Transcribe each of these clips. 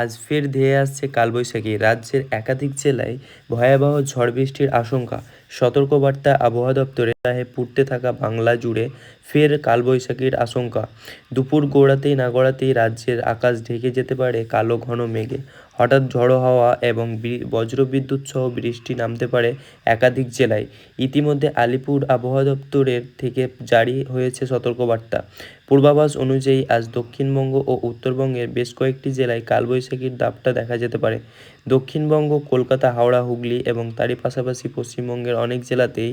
আজ ফের ধেয়ে আসছে কালবৈশাখী। রাজ্যের একাধিক জেলায় ভয়াবহ ঝড় বৃষ্টির আশঙ্কা। সতর্কবার্তা আবহাওয়া দপ্তরে রাহে পুড়তে থাকা বাংলা জুড়ে ফের কালবৈশাখীর আশঙ্কা। দুপুর গোড়াতেই না গড়াতেই রাজ্যের আকাশ ঢেকে যেতে পারে কালো ঘন মেঘে। হঠাৎ ঝড়ো হাওয়া এবং বজ্রবিদ্যুৎ সহ বৃষ্টি নামতে পারে একাধিক জেলায়। ইতিমধ্যে আলিপুর আবহাওয়া দপ্তরের থেকে জারি হয়েছে সতর্কবার্তা। পূর্বাভাস অনুযায়ী আজ দক্ষিণবঙ্গ ও উত্তরবঙ্গের বেশ কয়েকটি জেলায় কালবৈশাখীর দাপটা দেখা যেতে পারে। দক্ষিণবঙ্গ, কলকাতা, হাওড়া, হুগলি এবং তারই পাশাপাশি পশ্চিমবঙ্গের অনেক জেলাতেই,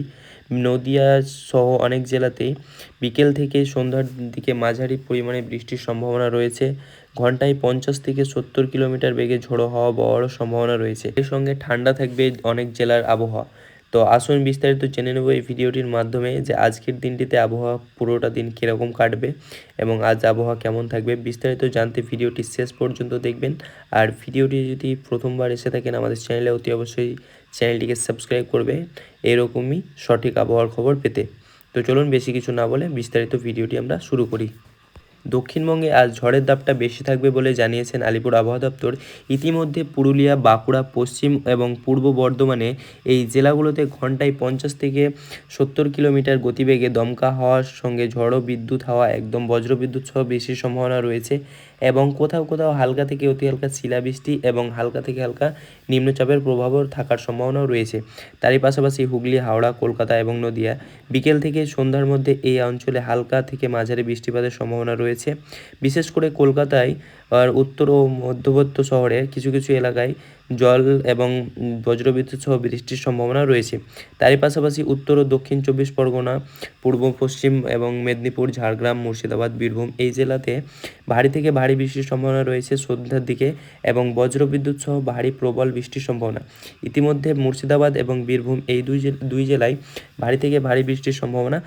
নদিয়া সহ অনেক জেলাতেই বিকেল থেকে সন্ধ্যার দিকে মাঝারি পরিমাণে বৃষ্টির সম্ভাবনা রয়েছে। ঘন্টায় পঞ্চাশ থেকে সত্তর কিলোমিটার বেগে ঝোড়ো হওয়া বওয়ারও সম্ভাবনা রয়েছে। এর সঙ্গে ঠান্ডা থাকবে অনেক জেলার আবহাওয়া। তো আসুন বিস্তারিত জেনে নেব এই ভিডিওটির মাধ্যমে যে আজকের দিনটিতে আবহাওয়া পুরোটা দিন কীরকম কাটবে এবং আজ আবহাওয়া কেমন থাকবে। বিস্তারিত জানতে ভিডিওটি শেষ পর্যন্ত দেখবেন। আর ভিডিওটি যদি প্রথমবার এসে থাকেন আমাদের চ্যানেলে, অতি অবশ্যই চ্যানেলটিকে সাবস্ক্রাইব করবে। এরকমই সঠিক আবহাওয়ার খবর পেতে। তো চলুন বেশি কিছু না বলে বিস্তারিত ভিডিওটি আমরা শুরু করি। দক্ষিণবঙ্গে আজ ঝড়ের দাপটা বেশি থাকবে বলে জানিয়েছেন আলিপুর আবহাওয়া দপ্তর। ইতিমধ্যে পুরুলিয়া, বাঁকুড়া, পশ্চিম এবং পূর্ব বর্ধমানে এই জেলাগুলোতে ঘন্টায় পঞ্চাশ থেকে সত্তর কিলোমিটার গতিবেগে দমকা হওয়ার সঙ্গে ঝড়ো বিদ্যুৎ হাওয়া, একদম বজ্রবিদ্যুৎ সহ বেশি সম্ভাবনা রয়েছে। এবং কোথাও কোথাও হালকা থেকে অতি হালকা শিলাবৃষ্টি এবং হালকা থেকে হালকা নিম্নচাপের প্রভাবও থাকার সম্ভাবনাও রয়েছে। তারই পাশাপাশি হুগলি, হাওড়া, কলকাতা এবং নদিয়া বিকেল থেকে সন্ধ্যার মধ্যে এই অঞ্চলে হালকা থেকে মাঝারি বৃষ্টিপাতের সম্ভাবনা রয়েছে। বিশেষ করে কলকাতায় আর উত্তর ও মধ্যবর্তী শহরে কিছু কিছু এলাকায় জল এবং বজ্রবিদ্যুৎ সহ বৃষ্টির সম্ভাবনা রয়েছে। তারই পাশাপাশি উত্তর ও দক্ষিণ চব্বিশ পরগনা, পূর্ব, পশ্চিম এবং মেদিনীপুর, ঝাড়গ্রাম, মুর্শিদাবাদ, বীরভূম এই জেলাতে ভারী থেকে ভারী বৃষ্টির সম্ভাবনা রয়েছে সন্ধ্যার দিকে এবং বজ্রবিদ্যুৎ সহ ভারী প্রবল বৃষ্টির সম্ভাবনা। ইতিমধ্যে মুর্শিদাবাদ এবং বীরভূম এই দুই দুই জেলায় ভারী থেকে ভারী বৃষ্টির সম্ভাবনা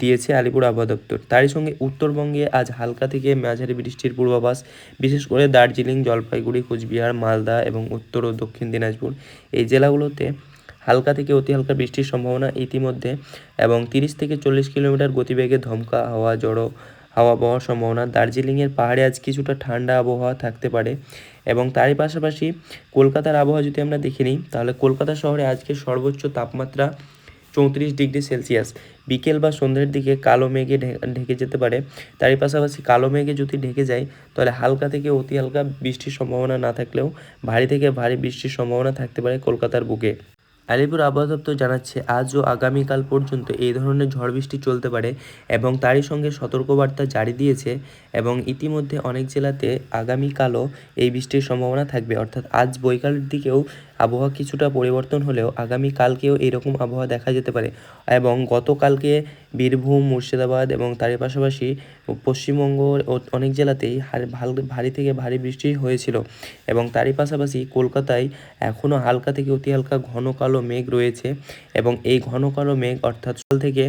দিয়েছে আলিপুর আবহাওয়া দপ্তর। তারই সঙ্গে উত্তরবঙ্গে আজ হালকা থেকে মাঝারি বৃষ্টির পূর্বাভাস, বিশেষ করে দার্জিলিং, জলপাইগুড়ি, কোচবিহার, মালদা এবং উত্তর ও দক্ষিণ দিনাজপুর। এই জেলাগুলোতে হালকা থেকে অতি হালকা বৃষ্টির সম্ভাবনা ইতিমধ্যে এবং তিরিশ থেকে চল্লিশ কিলোমিটার গতিবেগে ধমকা, হাওয়া জড়ো হাওয়া বওয়ার সম্ভাবনা। দার্জিলিংয়ের পাহাড়ে আজ কিছুটা ঠান্ডা আবহাওয়া থাকতে পারে এবং তারই পাশাপাশি কলকাতার আবহাওয়া যদি আমরা দেখে নিই, তাহলে কলকাতা শহরে আজকে সর্বোচ্চ তাপমাত্রা চৌত্রিশ ডিগ্রি সেলসিয়াস। বিকেল বা সন্ধ্যের দিকে কালো মেঘে ঢেকে যেতে পারে। তারই পাশাপাশি কালো মেঘে যদি ঢেকে যায়, তাহলে হালকা থেকে অতি হালকা বৃষ্টির সম্ভাবনা না থাকলেও ভারী থেকে ভারী বৃষ্টির সম্ভাবনা থাকতে পারে কলকাতার বুকে। আলিপুর আবহাওয়া দপ্তর জানাচ্ছে, আজ ও আগামীকাল পর্যন্ত এই ধরনের ঝড় বৃষ্টি চলতে পারে এবং তারই সঙ্গে সতর্কবার্তা জারি দিয়েছে এবং ইতিমধ্যে অনেক জেলাতে আগামীকালও এই বৃষ্টির সম্ভাবনা থাকবে। অর্থাৎ আজ বৈকালের দিকেও আবহাওয়া কিছুটা পরিবর্তন হলেও আগামী আগামীকালকেও এরকম আবহাওয়া দেখা যেতে পারে এবং গতকালকে বীরভূম, মুর্শিদাবাদ এবং তারই পাশাপাশি পশ্চিমবঙ্গ অনেক জেলাতেই ভারী থেকে ভারী বৃষ্টি হয়েছিল এবং তারই পাশাপাশি কলকাতায় এখনও হালকা থেকে অতি হালকা ঘন কালো মেঘ রয়েছে এবং এই ঘন কালো মেঘ অর্থাৎ সকাল থেকে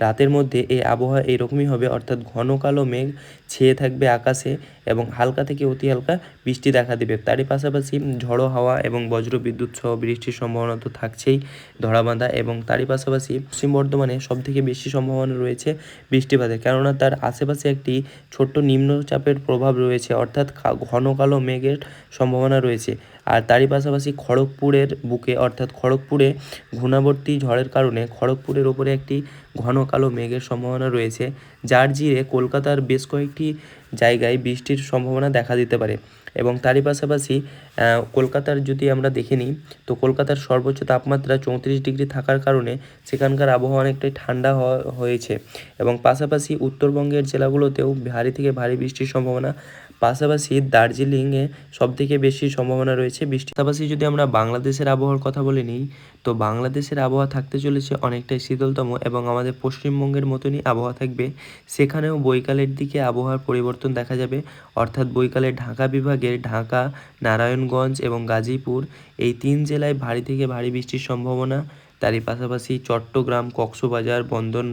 রাতের মধ্যে এই আবহাওয়া এরকমই হবে অর্থাৎ ঘন কালো মেঘ ছেয়ে থাকবে আকাশে এবং হালকা থেকে অতি হালকা বৃষ্টি দেখা দেবে। তারই পাশাপাশি ঝড়ো হাওয়া এবং বজ্র বিদ্যুৎ সহ বৃষ্টির সম্ভাবনা তো থাকছেই ধরাবাঁধা এবং তারই পাশাপাশি পশ্চিম বর্ধমানে সব থেকে বেশি সম্ভাবনা রয়েছে বৃষ্টিপাতের, কেননা তার আশেপাশে একটি ছোট্ট নিম্নচাপের প্রভাব রয়েছে, অর্থাৎ ঘন কালো মেঘের সম্ভাবনা রয়েছে। আর তারই পাশাপাশি খড়গপুরের বুকে, অর্থাৎ খড়গপুরে ঘূর্ণাবর্তী ঝড়ের কারণে খড়গপুরের ওপরে একটি ঘন কালো মেঘের সম্ভাবনা রয়েছে, যার জিরে কলকাতার বেশ কয়েকটি জায়গায় বৃষ্টির সম্ভাবনা দেখা দিতে পারে। এবং তারই পাশাপাশি কলকাতার যদি আমরা দেখে নিই, তো কলকাতার সর্বোচ্চ তাপমাত্রা চৌত্রিশ ডিগ্রি থাকার কারণে সেখানকার আবহাওয়া অনেকটাই ঠান্ডা হয়েছে। এবং পাশাপাশি উত্তরবঙ্গের জেলাগুলোতেও ভারী থেকে ভারী বৃষ্টির সম্ভাবনা পাশাপাশি দার্জিলিংয়ে সব থেকে বেশি সম্ভাবনা রয়েছে বৃষ্টি। পাশাপাশি যদি আমরা বাংলাদেশের আবহাওয়ার কথা বলে নিই, তো বাংলাদেশের আবহাওয়া থাকতে চলেছে অনেকটাই শীতলতম এবং আমাদের পশ্চিমবঙ্গের মতনই আবহাওয়া থাকবে। সেখানেও বৈকালের দিকে আবহাওয়ার পরিবর্তন দেখা যাবে। অর্থাৎ বৈকালে ঢাকা বিভাগের ঢাকা, নারায়ণগঞ্জ এবং গাজীপুর এই তিন জেলায় ভারী থেকে ভারী বৃষ্টির সম্ভাবনা। তারই পাশাপাশি চট্টগ্রাম, কক্সবাজার বন্দন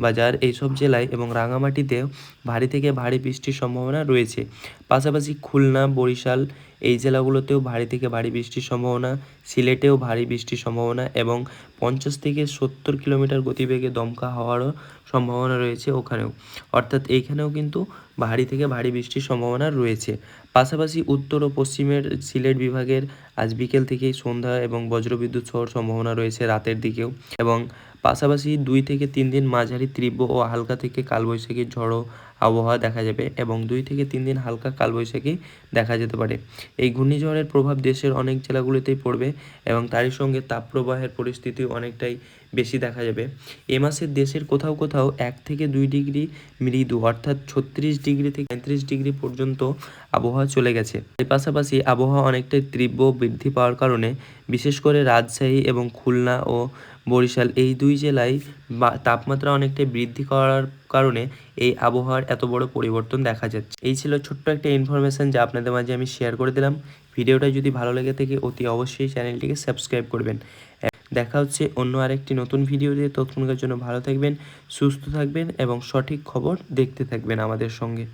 বাজার এইসব জেলায় এবং রাঙামাটিতেও ভারী থেকে ভারী বৃষ্টির সম্ভাবনা রয়েছে। পাশাপাশি খুলনা, বরিশাল এই জেলাগুলোতেও ভারী থেকে ভারী বৃষ্টির সম্ভাবনা, সিলেটেও ভারী বৃষ্টির সম্ভাবনা এবং পঞ্চাশ থেকে সত্তর কিলোমিটার গতিবেগে দমকা হওয়ারও সম্ভাবনা রয়েছে ওখানেও। অর্থাৎ এইখানেও কিন্তু ভারী থেকে ভারী বৃষ্টির সম্ভাবনা রয়েছে। পাশাপাশি উত্তর ও পশ্চিমের সিলেট বিভাগের আজ বিকেল থেকেই সন্ধ্যা এবং বজ্রবিদ্যুৎ সহ সম্ভাবনা রয়েছে রাতের দিকেও এবং পাশাপাশি দুই থেকে তিন দিন মাঝারি তীব্র ও হালকা থেকে কালবৈশাখীর ঝড়ো আবহাওয়া দেখা যাবে এবং দুই থেকে তিন দিন হালকা কালবৈশাখী দেখা যেতে পারে। এই ঘূর্ণিঝড়ের প্রভাব দেশের অনেক জেলাগুলিতেই পড়বে এবং তারই সঙ্গে তাপপ্রবাহের পরিস্থিতি অনেকটাই বেশি দেখা যাবে। এ মাসে দেশের কোথাও কোথাও এক থেকে দুই ডিগ্রি মৃদু অর্থাৎ ছত্রিশ ডিগ্রি থেকে পঁয়ত্রিশ ডিগ্রি পর্যন্ত আবহাওয়া চলে গেছে। এর পাশাপাশি আবহাওয়া অনেকটাই তীব্র বৃদ্ধি পাওয়ার কারণে বিশেষ করে রাজশাহী এবং খুলনা ও বরিশাল, এই দুই জেলায় তাপমাত্রা অনেকটাই বৃদ্ধি করার কারণে এই আবহাওয়ার এত বড় পরিবর্তন দেখা যাচ্ছে। এই ছিল ছোট্ট একটা ইনফরমেশান যা আপনাদের মাঝে আমি শেয়ার করে দিলাম। ভিডিওটা যদি ভালো লেগে থাকে, অতি অবশ্যই চ্যানেলটিকে সাবস্ক্রাইব করবেন। দেখা হচ্ছে অন্য আরেকটি নতুন ভিডিও দিয়ে ততক্ষণকার জন্য ভালো থাকবেন, সুস্থ থাকবেন এবং সঠিক খবর দেখতে থাকবেন আমাদের সঙ্গে।